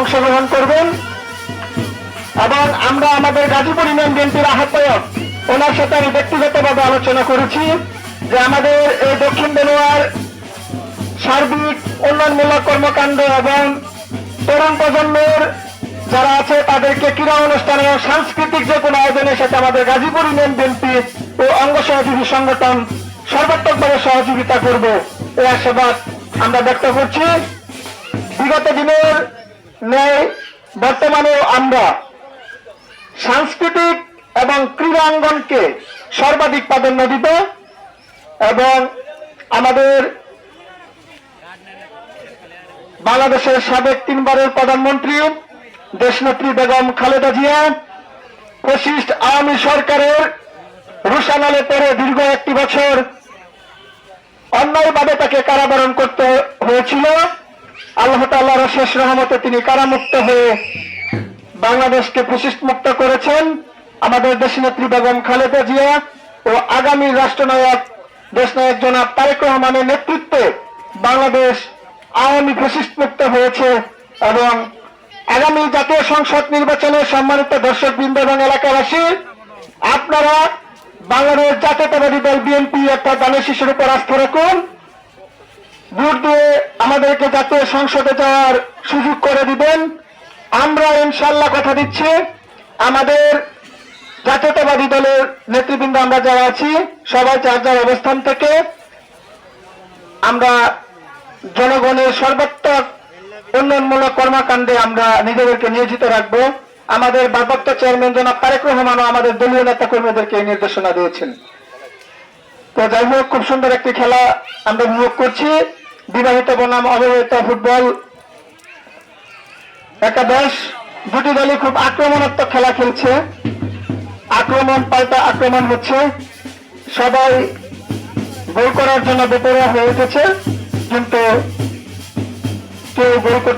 অংশগ্রহণ করবেন। এবং আমরা আমাদের গাজীপুর ইউনিয়ন বিএনপির আহ্বায়ক, ওনার সাথে আমি ব্যক্তিগতভাবে আলোচনা করেছি যে আমাদের এই দক্ষিণ বেলোয়ার সার্বিক উন্নয়নমূলক কর্মকাণ্ড এবং তরুণ প্রজন্মের যারা আছে, তাদেরকে ক্রীড়া অনুষ্ঠানে সাংস্কৃতিক যে কোনো আয়োজনের সাথে আমাদের গাজীপুর ইউনিয়ন বিএনপি ও অঙ্গ সহযোগী সংগঠন সর্বাত্মকভাবে সহযোগিতা করব। এই আশাবাদ আমরা ব্যক্ত করছি। বিগত দিনের ন্যায় বর্তমানেও আমরা সাংস্কৃতিক এবং ক্রীড়াঙ্গনকে সর্বাধিক প্রাধান্য দিব এবং আমাদের বাংলাদেশের সাবেক তিনবারের প্রধানমন্ত্রী দেশনেত্রী বেগম খালেদা জিয়া ফেসিস্ট আওয়ামী সরকারের রুশানালে পরে দীর্ঘ একটি বছর অন্যায়ভাবে তাকে কারাবরণ করতে হয়েছিল। আল্লাহ তাল্লাহর শেষ রহমতে তিনি কারামুক্ত হয়ে বাংলাদেশকে ফেসিস্ট মুক্ত করেছেন। আমাদের দেশনেত্রী বেগম খালেদা জিয়া ও আগামী রাষ্ট্রনায়ক, দেশনায়ক জনাব তারেক রহমানের নেতৃত্বে বাংলাদেশ আওয়ামী ফেসিস্ট মুক্ত হয়েছে এবং আগামী জাতীয় সংসদ নির্বাচনে সম্মানিত দর্শক বৃন্দ এবং এলাকাবাসী, আপনারা বাংলাদেশ জাতীয়তাবাদী দল বিএনপি একটা দানের শিশুর উপর আস্থা রাখুন। ভোট দিয়ে আমাদেরকে জাতীয় সংসদে যাওয়ার সুযোগ করে দিবেন। আমরা ইনশাল্লাহ কথা দিচ্ছি। আমাদের জাতীয়তাবাদী দলের নেতৃবৃন্দ আমরা যারা আছি, সবাই যার যার অবস্থান থেকে আমরা জনগণের সর্বাত্মক উন্নয়নমূলক কর্মকাণ্ডে আমরা নিজেদেরকে নিয়োজিত রাখব। আমাদের ভারপ্রাপ্ত চেয়ারম্যান জনাব তারেক রহমানও আমাদের দলীয় নেতা কর্মীদেরকে নির্দেশনা দিয়েছেন। তো যাই হোক, খুব সুন্দর একটি খেলা আমরা উপভোগ করছি। বিবাহিত বনাম অবিবাহিত ফুটবল একাদশ, দুটি দলই খুব আক্রমণাত্মক খেলা খেলছে। আক্রমণ পাল্টা আক্রমণ হচ্ছে। সবাই গোল করার জন্য বেপরোয়া হয়ে উঠেছে। কিন্তু কেউ গোল